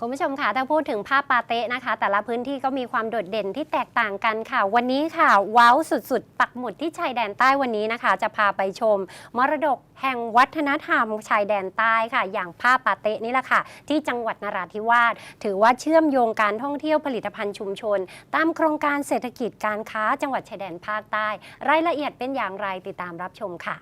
คุณผู้ชมค่ะถ้าพูดถึงผ้าปาเต๊ะนะคะ แต่ละพื้นที่ก็มีความโดดเด่นที่แตกต่างกันค่ะ วันนี้ค่ะ ว้าวสุดๆ ปักหมุดที่ชายแดนใต้วันนี้นะคะ จะพาไปชม มรดกแห่งวัฒนธรรมชายแดนใต้ค่ะ อย่างผ้าปาเต๊ะนี่แหละค่ะ ที่จังหวัดนราธิวาสถือว่าเชื่อมโยงการท่องเที่ยวผลิตภัณฑ์ชุมชน ตามโครงการเศรษฐกิจการค้าจังหวัดชายแดนภาคใต้ รายละเอียดเป็นอย่างไรติดตามรับชมค่ะ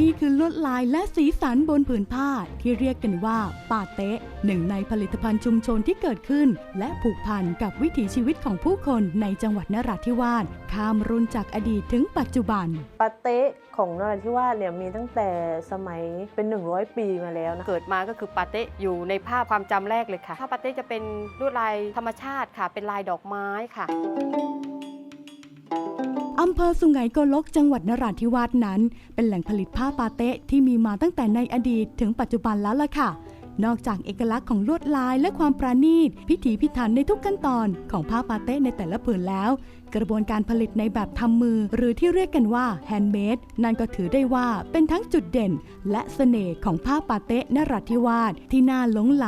นี่คือลวดลายและสีสันบนผืนผ้าที่เรียกกันว่าปาเต๊ะหนึ่งในผลิตภัณฑ์ชุมชนที่เกิดขึ้น และผูกพันกับวิถีชีวิตของผู้คนในจังหวัดนราธิวาสข้ามรุ่นจากอดีตถึงปัจจุบัน ปาเต๊ะของนราธิวาสเนี่ยมีตั้งแต่สมัยเป็น 100 ปีมาแล้วนะเกิดมาก็คือปาเต้อยู่ในภาพความจำแรกเลยค่ะภาพปาเต้จะเป็นลวดลายธรรมชาติค่ะ เป็นลายดอกไม้ค่ะำเภอสุไหงโกลกจังหวัดนราธิวาสนั้น เป็นแหล่งผลิตผ้าปาเต๊ะที่มีมาตั้งแต่ในอดีตถึงปัจจุบันแล้วล่ะค่ะ นอกจากเอกลักษณ์ของลวดลายและความประณีต พิถีพิถันในทุกขั้นตอนของผ้าปาเต๊ะในแต่ละผืนแล้ว กระบวนการผลิตในแบบทำมือ หรือที่เรียกกันว่าแฮนด์เมดนั่นก็ถือได้ว่าเป็นทั้งจุดเด่น และเสน่ห์ของผ้าปาเต๊ะนราธิวาสที่น่าหลงไหล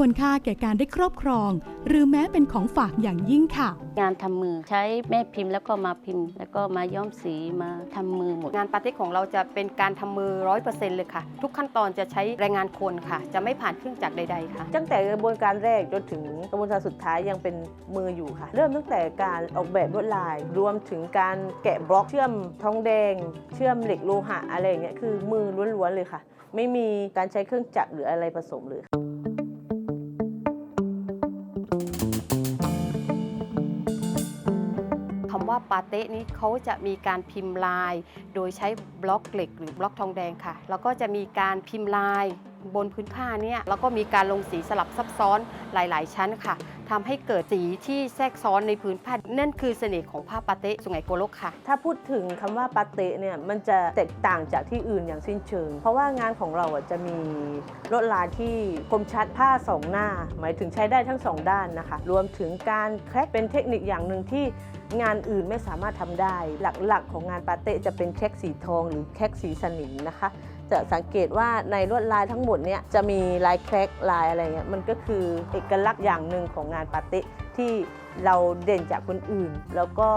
ควรค่าแก่การได้ครอบครอง หรือแม้เป็นของฝากอย่างยิ่งค่ะ งานทำมือใช้แม่พิมพ์แล้วก็มาพิมพ์ แล้วก็มาย้อมสีมาทำมือหมด งานปาเต้ของเราจะเป็นการทำมือร้อยเปอร์เซ็นต์เลยค่ะ ทุกขั้นตอนจะใช้แรงงานคนค่ะ จะไม่ผ่านเครื่องจักรใด ๆ ค่ะ ตั้งแต่กระบวนการแรกจนถึงกระบวนการสุดท้ายยังเป็นมืออยู่ค่ะ เริ่มตั้งแต่การออกแบบลวดลาย รวมถึงการแกะบล็อกเชื่อมทองแดง เชื่อมเหล็กโลหะอะไรอย่างเงี้ยคือมือล้วนๆเลยค่ะ ไม่มีการใช้เครื่องจักรหรืออะไรผสมเลยคำ ว่าปาเต้นี้เขาจะมีการพิมพ์ลาย โดยใช้บล็อกเหล็ก หรือบล็อกทองแดงค่ะ แล้วก็จะมีการพิมพ์ลาย บนพื้นผ้าเนี่ยแล้วก็มีการลงสีสลับซับซ้อนหลาย ๆ ชั้นค่ะทำให้เกิดสีที่แทรกซ้อนในพื้นผ้านั่นคือเสน่ห์ของผ้าปาเต้สุไหงโกลกค่ะ ถ้าพูดถึงคำว่าปาเตะเนี่ยมันจะแตกต่างจากที่อื่นอย่างสิ้นเชิง เพราะว่างานของเราจะมีลวดลายที่คมชัดผ้าสองหน้า หมายถึงใช้ได้ทั้งสองด้านนะคะ รวมถึงการแคร็กเป็นเทคนิคอย่างหนึ่งที่งานอื่นไม่สามารถทำได้ หลักๆ ของงานปาเตะจะเป็นแคร็กสีทอง หรือแคร็กสีสนิมนะคะ จะสังเกตว่าในลวดลายทั้งหมดเนี่ยจะมีลายแคร็กลายอะไรเงี้ยมันก็คือเอกลักษณ์อย่างหนึ่งของงานปาเตะที่เราเด่นจากคนอื่น แล้วก็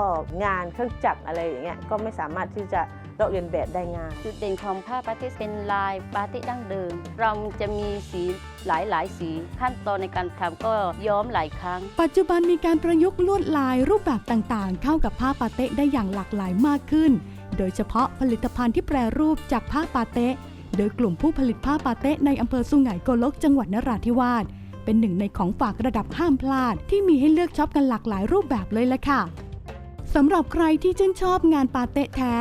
งานเครื่องจักรอะไรอย่างเงี้ยก็ไม่สามารถที่จะลอกเลียนแบบได้ง่ายจุดเด่นของผ้าปาเต้เป็นลายปาเต้ดั้งเดิม เราจะมีสีหลายหลายๆสีขั้นตอนในการทำก็ย้อมหลายครั้ง ปัจจุบันมีการประยุกต์ลวดลายรูปแบบต่างๆ เข้ากับผ้าปาเต๊ะได้อย่างหลากหลายมากขึ้น โดยเฉพาะผลิตภัณฑ์ที่แปรรูปจากผ้าปาเต๊ะโดยกลุ่มผู้ผลิตผ้าปาเต๊ะในอำเภอสุไหงโกลกจังหวัดนราธิวาสเป็นหนึ่งในของฝากระดับห้ามพลาด ที่มีให้เลือกช็อปกันหลากหลายรูปแบบเลยละค่ะสำหรับใครที่ชื่นชอบงานปาเต๊ะแท้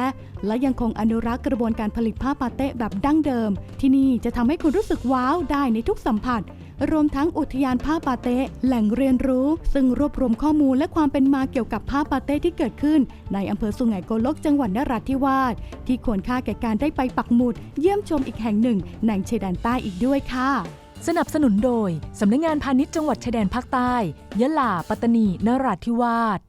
และยังคงอนุรักษ์กระบวนการผลิตผ้าปาเต๊ะแบบดั้งเดิม ที่นี่จะทำให้คุณรู้สึกว้าวได้ในทุกสัมผัส รวมทั้งอุทยานผ้าปาเต้แหล่งเรียนรู้ ซึ่งรวบรวมข้อมูลและความเป็นมาเกี่ยวกับผ้าปาเต้ที่เกิดขึ้น ในอำเภอสุไหงโกลกจังหวัดนราธิวาสที่ควรค่าแก่การได้ไปปักหมุด เยี่ยมชมอีกแห่งหนึ่งในชายแดนใต้อีกด้วยค่ะสนับสนุนโดย สำนักงานพาณิชย์จังหวัดชายแดนภาคใต้ ยะลา ปัตตานี นราธิวาส